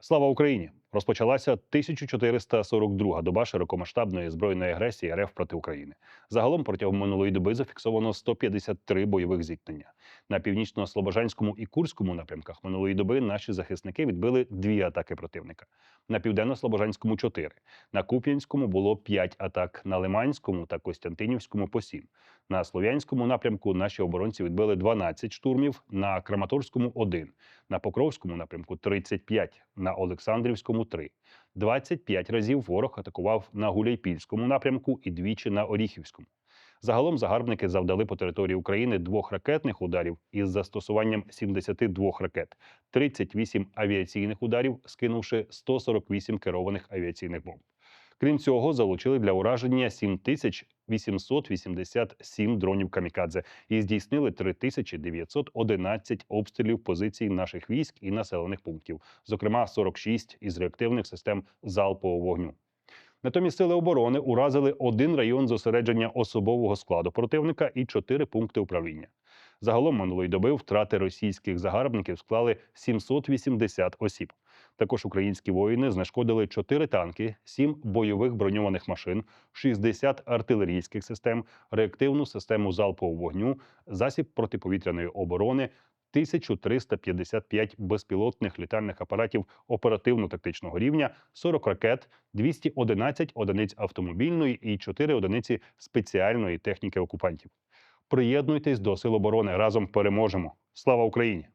Слава Україні! Розпочалася 1442 доба широкомасштабної збройної агресії РФ проти України. Загалом протягом минулої доби зафіксовано 153 бойових зіткнення. На північно-слобожанському і Курському напрямках минулої доби наші захисники відбили дві атаки противника. На південно-слобожанському 4. На Куп'янському було 5 атак, на Лиманському та Костянтинівському по 7. На Слов'янському напрямку наші оборонці відбили 12 штурмів, на Краматорському 1, на Покровському напрямку 35, на Олександрівському 3. 25 разів ворог атакував на Гуляйпільському напрямку і двічі на Оріхівському. Загалом загарбники завдали по території України двох ракетних ударів із застосуванням 72 ракет, 38 авіаційних ударів, скинувши 148 керованих авіаційних бомб. Крім цього, залучили для ураження 7887 дронів камікадзе і здійснили 3911 обстрілів позицій наших військ і населених пунктів, зокрема 46 із реактивних систем залпового вогню. Натомість сили оборони уразили один район зосередження особового складу противника і чотири пункти управління. Загалом минулої доби втрати російських загарбників склали 780 осіб. Також українські воїни знешкодили 4 танки, 7 бойових броньованих машин, 60 артилерійських систем, реактивну систему залпового вогню, засіб протиповітряної оборони. 1355 безпілотних літальних апаратів оперативно-тактичного рівня, 40 ракет, 211 одиниць автомобільної і 4 одиниці спеціальної техніки окупантів. Приєднуйтесь до Сил оборони разом переможемо! Слава Україні!